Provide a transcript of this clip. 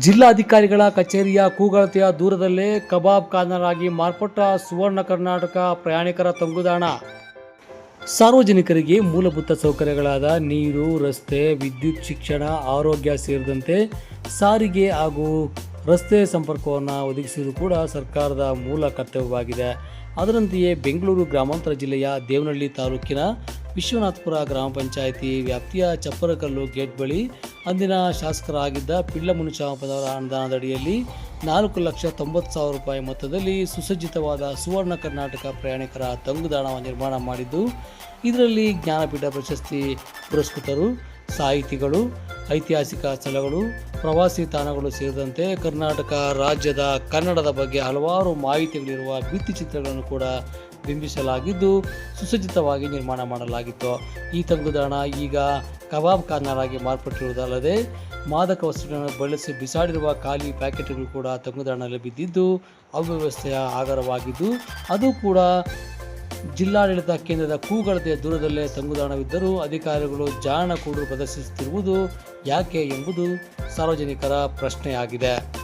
ಜಿಲ್ಲಾಧಿಕಾರಿಗಳ ಕಚೇರಿಯ ಕೂಗಳತೆಯ ದೂರದಲ್ಲೇ ಕಬಾಬ್ ಕಾರ್ನರ್ ಆಗಿ ಮಾರ್ಪಟ್ಟ ಸುವರ್ಣ ಕರ್ನಾಟಕ ಪ್ರಯಾಣಿಕರ ತಂಗುದಾಣ. ಸಾರ್ವಜನಿಕರಿಗೆ ಮೂಲಭೂತ ಸೌಕರ್ಯಗಳಾದ ನೀರು, ರಸ್ತೆ, ವಿದ್ಯುತ್ ಶಿಕ್ಷಣ, ಆರೋಗ್ಯ ಸೇರಿದಂತೆ ಸಾರಿಗೆ ಹಾಗೂ ರಸ್ತೆ ಸಂಪರ್ಕವನ್ನು ಒದಗಿಸುವುದು ಕೂಡ ಸರ್ಕಾರದ ಮೂಲ ಕರ್ತವ್ಯವಾಗಿದೆ. ಅದರಂತೆಯೇ ಬೆಂಗಳೂರು ಗ್ರಾಮಾಂತರ ಜಿಲ್ಲೆಯ ದೇವನಹಳ್ಳಿ ತಾಲೂಕಿನ ವಿಶ್ವನಾಥಪುರ ಗ್ರಾಮ ಪಂಚಾಯಿತಿ ವ್ಯಾಪ್ತಿಯ ಚಪ್ಪರಕಲ್ಲು ಗೇಟ್ ಬಳಿ ಅಂದಿನ ಶಾಸಕರಾಗಿದ್ದ ಪಿಳ್ಳ ಮುನಿಶಾಮಪದವರ ಅನುದಾನದಡಿಯಲ್ಲಿ ನಾಲ್ಕು ಲಕ್ಷ ತೊಂಬತ್ತು ಸಾವಿರ ರೂಪಾಯಿ ಮೊತ್ತದಲ್ಲಿ ಸುಸಜ್ಜಿತವಾದ ಸುವರ್ಣ ಕರ್ನಾಟಕ ಪ್ರಯಾಣಿಕರ ತಂಗುದಾಣ ನಿರ್ಮಾಣ ಮಾಡಿದ್ದು, ಇದರಲ್ಲಿ ಜ್ಞಾನಪೀಠ ಪ್ರಶಸ್ತಿ ಪುರಸ್ಕೃತರು, ಸಾಹಿತಿಗಳು ಐತಿಹಾಸಿಕ ಸ್ಥಳಗಳು, ಪ್ರವಾಸಿ ತಾಣಗಳು ಸೇರಿದಂತೆ ಕರ್ನಾಟಕ ರಾಜ್ಯದ ಕನ್ನಡದ ಬಗ್ಗೆ ಹಲವಾರು ಮಾಹಿತಿಗಳಿರುವ ಭಿತ್ತಿಚಿತ್ರಗಳನ್ನು ಕೂಡ ಬಿಂಬಿಸಲಾಗಿದ್ದು, ಸುಸಜ್ಜಿತವಾಗಿ ನಿರ್ಮಾಣ ಮಾಡಲಾಗಿತ್ತು. ಈ ತಂಗುದಾಣ ಈಗ ಕಬಾಬ್ ಕಾರ್ನರ್ ಆಗಿ ಮಾರ್ಪಟ್ಟಿರುವುದಲ್ಲದೆ, ಮಾದಕ ವಸ್ತುಗಳನ್ನು ಬಳಸಿ ಬಿಸಾಡಿರುವ ಖಾಲಿ ಪ್ಯಾಕೆಟ್ಗಳು ಕೂಡ ತಂಗುದಾಣದಲ್ಲಿ ಬಿದ್ದಿದ್ದು, ಅವ್ಯವಸ್ಥೆಯ ಆಗರವಾಗಿದ್ದು ಅದು ಕೂಡ ಜಿಲ್ಲಾಡಳಿತ ಕೇಂದ್ರದ ಕೂಗಳತೆಯ ದೂರದಲ್ಲೇ ತಂಗುದಾಣವಿದ್ದರೂ ಅಧಿಕಾರಿಗಳು ಜಾಣ ಕೂಡು ಪ್ರದರ್ಶಿಸುತ್ತಿರುವುದು ಯಾಕೆ ಎಂಬುದು ಸಾರ್ವಜನಿಕರ ಪ್ರಶ್ನೆಯಾಗಿದೆ.